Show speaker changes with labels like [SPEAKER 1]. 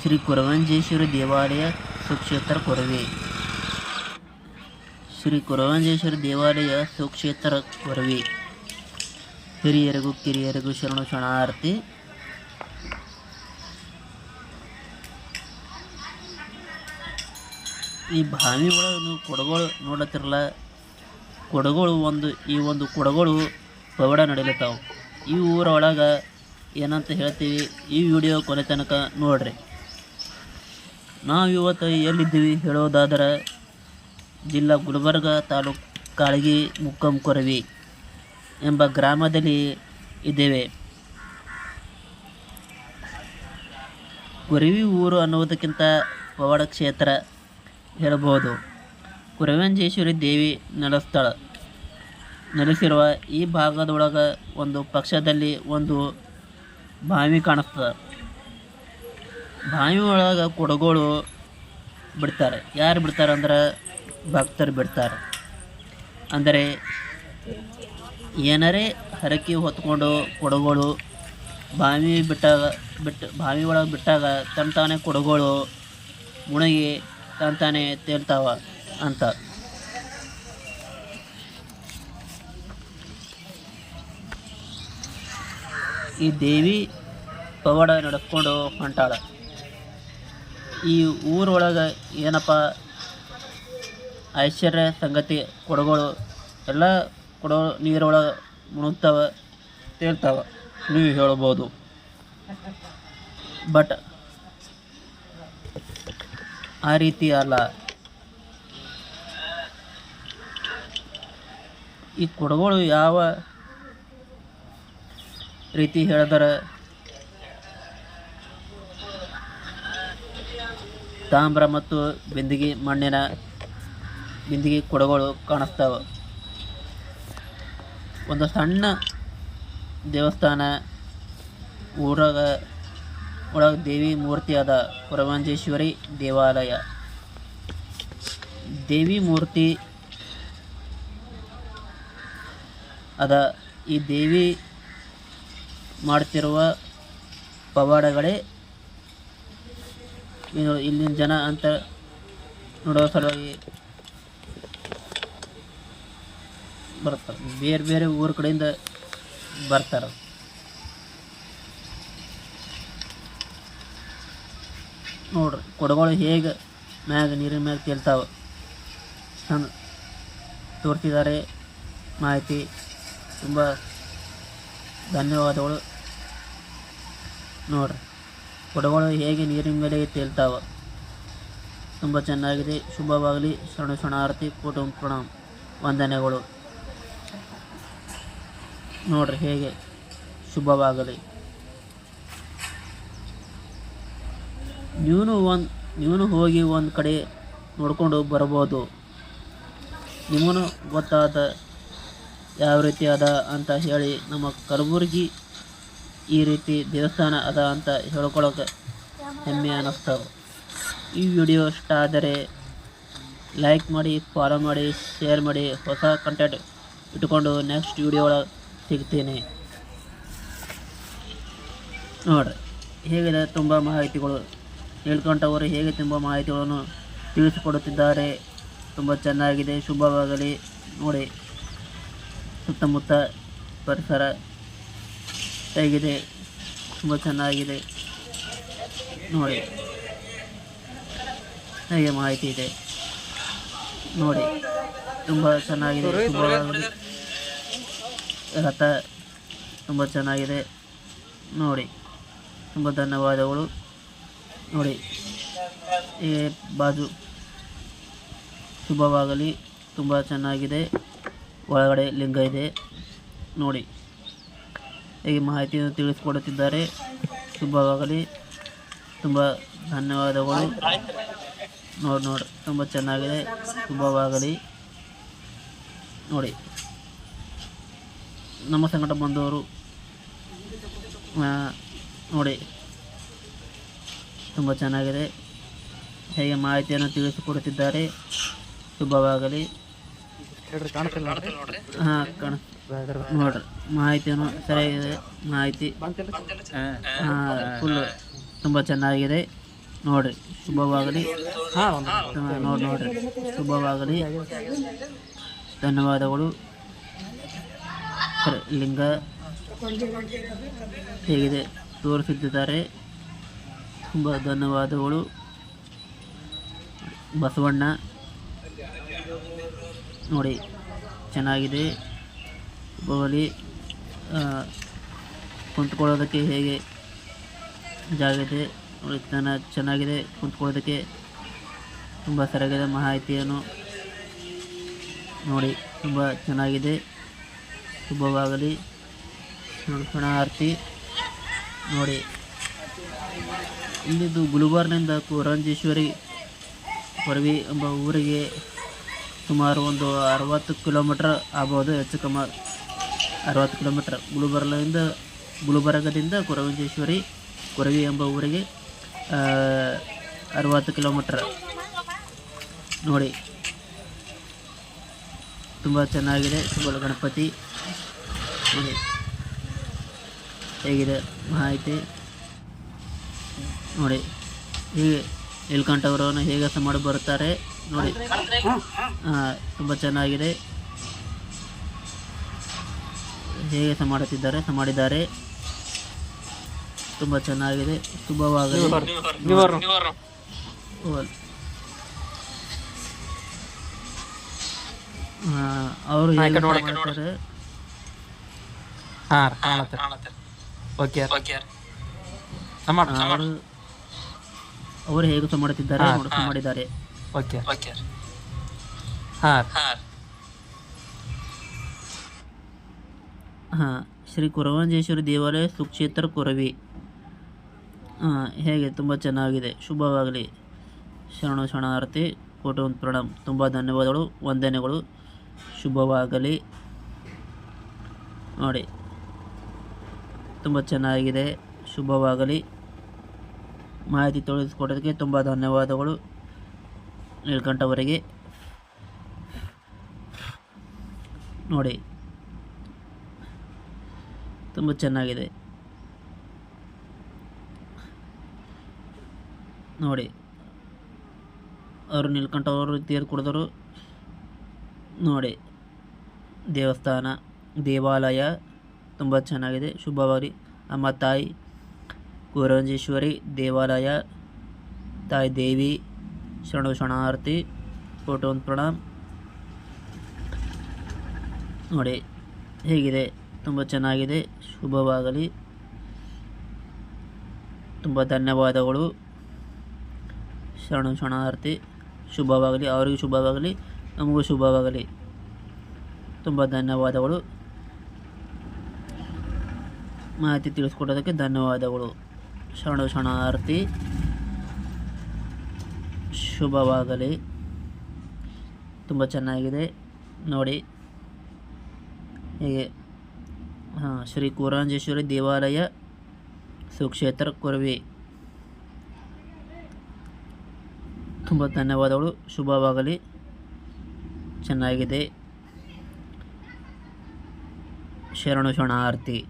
[SPEAKER 1] ಶ್ರೀ ಕುರವಂಜೇಶ್ವರಿ ದೇವಾಲಯ ಸುಕ್ಷೇತ್ರ ಕೊರವೆ. ಶ್ರೀ ಕುರವಂಜೇಶ್ವರಿ ದೇವಾಲಯ ಸುಕ್ಷೇತ್ರ ಕೊರವೆ. ಹಿರಿಯರಿಗೂ ಕಿರಿಯರಿಗೂ ಶರಣು ಶರಣಾರ್ಥಿ. ಈ ಬಾವಿ ಒಳಗೆ ನೀವು ಕೊಡಗಳು ನೋಡತ್ತಿರಲ್ಲ, ಕೊಡಗಳು ಒಂದು, ಈ ಒಂದು ಕೊಡಗಳು ಪವಾಡ ನಡೀಲತ್ತಾವ. ಈ ಊರೊಳಗೆ ಏನಂತ ಹೇಳ್ತೀವಿ, ಈ ವಿಡಿಯೋ ಕೊನೆ ತನಕ ನೋಡ್ರಿ. ನಾವು ಇವತ್ತು ಎಲ್ಲಿದ್ದೀವಿ ಹೇಳೋದಾದರೆ ಜಿಲ್ಲಾ ಗುಲ್ಬರ್ಗ ತಾಲೂಕು ಕಾಳಗಿ ಮುಕ್ಕಂ ಕೊರವಿ ಎಂಬ ಗ್ರಾಮದಲ್ಲಿ ಇದ್ದೇವೆ. ಕೊರವಿ ಊರು ಅನ್ನುವುದಕ್ಕಿಂತ ಪವಾಡ ಕ್ಷೇತ್ರ ಹೇಳಬಹುದು. ಕುರವಂಜೇಶ್ವರಿ ದೇವಿ ನೆಲೆಸ್ಥಳ. ನೆಲೆಸಿರುವ ಈ ಭಾಗದೊಳಗೆ ಒಂದು ಪಕ್ಷದಲ್ಲಿ ಒಂದು ಬಾವಿ ಕಾಣಿಸ್ತದೆ ಬಾವಿ ಒಳಗೆ ಕೊಡಗಳು ಬಿಡ್ತಾರೆ. ಯಾರು ಬಿಡ್ತಾರೆ ಅಂದ್ರೆ ಭಕ್ತರು ಬಿಡ್ತಾರೆ. ಅಂದರೆ ಏನಾರೇ ಹರಕೆ ಹೊತ್ಕೊಂಡು ಕೊಡಗಳು, ಬಾವಿ ಬಿಟ್ಟಾಗ ಬಿಟ್ಟು, ಬಾವಿ ಒಳಗೆ ಬಿಟ್ಟಾಗ ತನ್ನ ತಾನೇ ಕೊಡಗಳು, ಮುಣಗಿ ತನ್ನ ತಾನೇ ಅಂತ. ಈ ದೇವಿ ಪವಾಡ ನಡೆಸ್ಕೊಂಡು ಹೊಂಟಾಳ. ಈ ಊರೊಳಗೆ ಏನಪ್ಪ ಐಶ್ವರ್ಯ ಸಂಗತಿ ಕೊಡಗಳು ಎಲ್ಲ ಕೊಡೋ ನೀರೊಳಗೆ ಮುಳುಗ್ತಾವ ತೇಲ್ತಾವ ನೀವು ಹೇಳ್ಬೋದು. ಬಟ್ ಆ ರೀತಿ ಅಲ್ಲ. ಈ ಕೊಡಗಳು ಯಾವ ರೀತಿ ಹೇಳಿದ್ರೆ ತಾಮ್ರ ಮತ್ತು ಬಿಂದಿಗೆ ಮಣ್ಣಿನ ಬಿಂದಿಗೆ ಕೊಡಗಳು ಕಾಣಿಸ್ತಾವ. ಒಂದು ಸಣ್ಣ ದೇವಸ್ಥಾನ ಊರಾಗ ಒಳಗ ದೇವಿ ಮೂರ್ತಿ ಅದ ಪರವಂಜೇಶ್ವರಿ ದೇವಾಲಯ. ದೇವಿ ಮೂರ್ತಿ ಅದ. ಈ ದೇವಿ ಮಾಡ್ತಿರುವ ಪವಾಡಗಳೇ ಇದು ಇಲ್ಲಿನ ಜನ ಅಂತ ನೋಡೋ ಸಲುವಾಗಿ ಬರ್ತಾರೆ. ಬೇರೆ ಬೇರೆ ಊರ ಕಡೆಯಿಂದ ಬರ್ತಾರೆ. ನೋಡ್ರಿ, ಕೊಡಗಳು ಹೇಗೆ ಮ್ಯಾಗ ನೀರಿನ ಮ್ಯಾಗ ತೇಲ್ತಾವೆ ಚಂದ ತೋರ್ತಿದ್ದಾರೆ ಮಾಹಿತಿ ತುಂಬ ಧನ್ಯವಾದಗಳು. ನೋಡ್ರಿ. ಕೊಡಗಳು ಹೇಗೆ ನೀರಿನ ಮೇಲೆ ತೇಲ್ತಾವ? ತುಂಬ ಚೆನ್ನಾಗಿದೆ. ಶುಭವಾಗಲಿ. ಶರಣ ಶರಣಾರ್ಥಿ, ಕುಟುಂಬ ಪ್ರಣಾಮ. ವಂದನೆಗಳು. ನೋಡ್ರಿ ಹೇಗೆ ಶುಭವಾಗಲಿ. ನೀನು ಒಂದು, ನೀನು ಹೋಗಿ ಒಂದು ಕಡೆ ನೋಡಿಕೊಂಡು ಬರ್ಬೋದು ನಿಮಗೂ ಗೊತ್ತಾದ ಯಾವ ರೀತಿ ಅದ ಅಂತ ಹೇಳಿ ನಮ್ಮ ಕಲಬುರಗಿ ಈ ರೀತಿ ದೇವಸ್ಥಾನ ಅದ ಅಂತ ಹೇಳ್ಕೊಳಕ್ಕೆ ಹೆಮ್ಮೆ ಅನ್ನಿಸ್ತಾವೆ ಈ ವಿಡಿಯೋ ಇಷ್ಟ ಆದರೆ ಲೈಕ್ ಮಾಡಿ ಫಾಲೋ ಮಾಡಿ ಶೇರ್ ಮಾಡಿ, ಹೊಸ ಕಂಟೆಂಟ್ ಇಟ್ಕೊಂಡು ನೆಕ್ಸ್ಟ್ ವಿಡಿಯೋ ಒಳಗೆ ಸಿಗ್ತೀನಿ. ನೋಡ್ರಿ, ಹೇಗಿದೆ ತುಂಬ ಮಾಹಿತಿಗಳು? ಹೇಳ್ಕೊಂಡವರು ಹೇಗೆ ತುಂಬ ಮಾಹಿತಿಗಳನ್ನು ತಿಳಿಸಿಕೊಡುತ್ತಿದ್ದಾರೆ? ತುಂಬ ಚೆನ್ನಾಗಿದೆ, ಶುಭವಾಗಲಿ. ನೋಡಿ, ಸುತ್ತಮುತ್ತ ಪರಿಸರ ಹೇಗಿದೆ? ತುಂಬ ಚೆನ್ನಾಗಿದೆ. ನೋಡಿ. ಹೇಗೆ ಮಾಹಿತಿ ಇದೆ? ನೋಡಿ. ತುಂಬ ಚೆನ್ನಾಗಿದೆ. ರಥ ತುಂಬ ಚೆನ್ನಾಗಿದೆ. ನೋಡಿ. ತುಂಬ ಧನ್ಯವಾದಗಳು. ನೋಡಿ. ಈ ಬಾಜು ಶುಭವಾಗಲಿ. ತುಂಬ ಚೆನ್ನಾಗಿದೆ. ಒಳಗಡೆ ಲಿಂಗ ಇದೆ. ನೋಡಿ. ಹೀಗೆ ಮಾಹಿತಿಯನ್ನು ತಿಳಿಸಿಕೊಡುತ್ತಿದ್ದಾರೆ. ಶುಭವಾಗಲಿ. ತುಂಬ ಧನ್ಯವಾದಗಳು. ನೋಡಿ ನೋಡಿ, ತುಂಬ ಚೆನ್ನಾಗಿದೆ. ಶುಭವಾಗಲಿ. ನೋಡಿ. ನಮ್ಮ ಸಂಕಟ ಬಂದವರು ನೋಡಿ. ತುಂಬ ಚೆನ್ನಾಗಿದೆ. ಹೇಗೆ ಮಾಹಿತಿಯನ್ನು ತಿಳಿಸಿಕೊಡುತ್ತಿದ್ದಾರೆ. ಶುಭವಾಗಲಿ.
[SPEAKER 2] ಹೇಳ್ರಿ ಕಾಣಿಸ್ತಿಲ್ಲ ನೋಡ್ರಿ.
[SPEAKER 1] ಹಾಂ ಕಣ. ನೋಡ್ರಿ ಮಾಹಿತಿಯನ್ನು ಸರಿಯಾಗಿದೆ? ಮಾಹಿತಿ? ಫುಲ್ ತುಂಬ ಚೆನ್ನಾಗಿದೆ. ನೋಡ್ರಿ ಶುಭವಾಗಲಿ.
[SPEAKER 2] ಹಾಂ
[SPEAKER 1] ನೋಡಿ ನೋಡ್ರಿ ಶುಭವಾಗಲಿ. ಧನ್ಯವಾದಗಳು. ಲಿಂಗ ಹೇಗಿದೆ? ತೋರಿಸುತ್ತಿದ್ದಾರೆ ತುಂಬ ಧನ್ಯವಾದಗಳು. ಬಸವಣ್ಣ. ನೋಡಿ ಚೆನ್ನಾಗಿದೆ. ಆ, ಕುಂತ್ಕೊಳ್ಳೋದಕ್ಕೆ ಹೇಗೆ ಜಾಗ ಇದೆ. ನೋಡಿ ಚೆನ್ನ ಚೆನ್ನಾಗಿದೆ ಕುಂತ್ಕೊಳ್ಳೋದಕ್ಕೆ ತುಂಬ ಸರಿಯಾಗಿದೆ ಮಾಹಿತಿಯನ್ನು ನೋಡಿ ತುಂಬ ಚೆನ್ನಾಗಿದೆ. ಶುಭವಾಗಲಿ ಶರಣಾರ್ಥಿ ನೋಡಿ ಇಲ್ಲಿದ್ದು ಗುಲ್ಬರ್ನಿಂದ ಕೋರಂಜೇಶ್ವರಿ ಕೊರವಿ ಎಂಬ ಊರಿಗೆ ಸುಮಾರು ಒಂದು ಅರವತ್ತು ಕಿಲೋಮೀಟ್ರ್ ಆಗ್ಬೋದು, ಹೆಚ್ಚು ಕಮ್ಮ ಅರವತ್ತು ಕಿಲೋಮೀಟ್ರ್. ಗುಲ್ಬರ್ಗದಿಂದ ಗುಲ್ಬರ್ಗದಿಂದ ಕೊರವಂಜೇಶ್ವರಿ, ಕೊರವಿ ಎಂಬ ಊರಿಗೆ ಅರವತ್ತು ಕಿಲೋಮೀಟ್ರ್. ನೋಡಿ. ತುಂಬ ಚೆನ್ನಾಗಿದೆ, ಸುಬಲ ಗಣಪತಿ. ನೋಡಿ. ಹೇಗಿದೆ ಮಾಹಿತಿ? ನೋಡಿ. ಹೀಗೆ ನೀಲ್ಕಂಠವರನ್ನು ಹೇಗೆ ಸಮಾಡಿ ಮಾಡಿ ಬರುತ್ತಾರೆ? ನೋಡಿ. ತುಂಬ ಚೆನ್ನಾಗಿದೆ. ಹೇಗೆ ಸಹ ಮಾಡುತ್ತಿದ್ದಾರೆ ಸಹ ಮಾಡಿದ್ದಾರೆ. ತುಂಬ ಚೆನ್ನಾಗಿದೆ. ಶುಭವಾಗಲಿ. ಅವರು ಹೇಗೆ ಮಾಡ್ತಾರೆ?
[SPEAKER 2] ಹಾಂ ಕಾಣತ್ತೆ. ಓಕೆ. ಸಮಾಡ
[SPEAKER 1] ಅವರು ಅವರು ಹೇಗೆ ಸಹ ಮಾಡುತ್ತಿದ್ದಾರೆ? ಮಾಡಿದ್ದಾರೆ.
[SPEAKER 2] ಓಕೆ. ಹಾಂ
[SPEAKER 1] ಹಾಂ ಶ್ರೀ ಕುರವಂಜೇಶ್ವರಿ ದೇವಾಲಯ ಸುಕ್ಷೇತ್ರ ಕೊರವಿ. ಹಾಂ ಹೇಗೆ ತುಂಬ ಚೆನ್ನಾಗಿದೆ. ಶುಭವಾಗಲಿ. ಶರಣ ಶರಣಾರ್ಥಿ ಕೋಟಿ ಒಂದು ಪ್ರಣಾಮ್ ತುಂಬ ಧನ್ಯವಾದಗಳು. ವಂದನೆಗಳು. ಶುಭವಾಗಲಿ. ನೋಡಿ. ತುಂಬ ಚೆನ್ನಾಗಿದೆ. ಶುಭವಾಗಲಿ. ಮಾಹಿತಿ ತಿಳಿಸ್ಕೊಡೋದಕ್ಕೆ ತುಂಬ ಧನ್ಯವಾದಗಳು. ನೀಲ್ಕಂಠವರೆಗೆ ನೋಡಿ. ತುಂಬ ಚೆನ್ನಾಗಿದೆ. ನೋಡಿ. ಅವರು ನೀಲ್ಕಂಠವರು ತೇರು ಕುಡಿದರು. ನೋಡಿ. ದೇವಸ್ಥಾನ, ದೇವಾಲಯ ತುಂಬ ಚೆನ್ನಾಗಿದೆ. ಶುಭವಾಗಿ ಅಮ್ಮ ತಾಯಿ ಕುರಂಜೇಶ್ವರಿ ದೇವಾಲಯ, ತಾಯಿ ದೇವಿ ಶರಣು ಶರಣಾರ್ತಿ ಫೋಟೋ ಒಂದು ಪ್ರಣಾಮ್. ನೋಡಿ, ಹೇಗಿದೆ? ತುಂಬ ಚೆನ್ನಾಗಿದೆ. ಶುಭವಾಗಲಿ. ತುಂಬ ಧನ್ಯವಾದಗಳು. ಶರಣು ಶರಣಾರ್ಥಿ ಶುಭವಾಗಲಿ. ಅವರಿಗೂ ಶುಭವಾಗಲಿ. ನಮಗೂ ಶುಭವಾಗಲಿ. ತುಂಬ ಧನ್ಯವಾದಗಳು. ಮಾಹಿತಿ ತಿಳಿಸ್ಕೊಡೋದಕ್ಕೆ ಧನ್ಯವಾದಗಳು. ಶರಣು ಶರಣಾರ್ಥಿ ಶುಭವಾಗಲಿ. ತುಂಬ ಚೆನ್ನಾಗಿದೆ. ನೋಡಿ. ಹೀಗೆ. ಹಾಂ, ಶ್ರೀ ಕೂರಾಂಜೇಶ್ವರಿ ದೇವಾಲಯ ಸುಕ್ಷೇತ್ರ ಕೊರವಿ. ತುಂಬ ಧನ್ಯವಾದಗಳು. ಶುಭವಾಗಲಿ. ಚೆನ್ನಾಗಿದೆ. ಶರಣು ಶರಣಾರ್ಥಿ.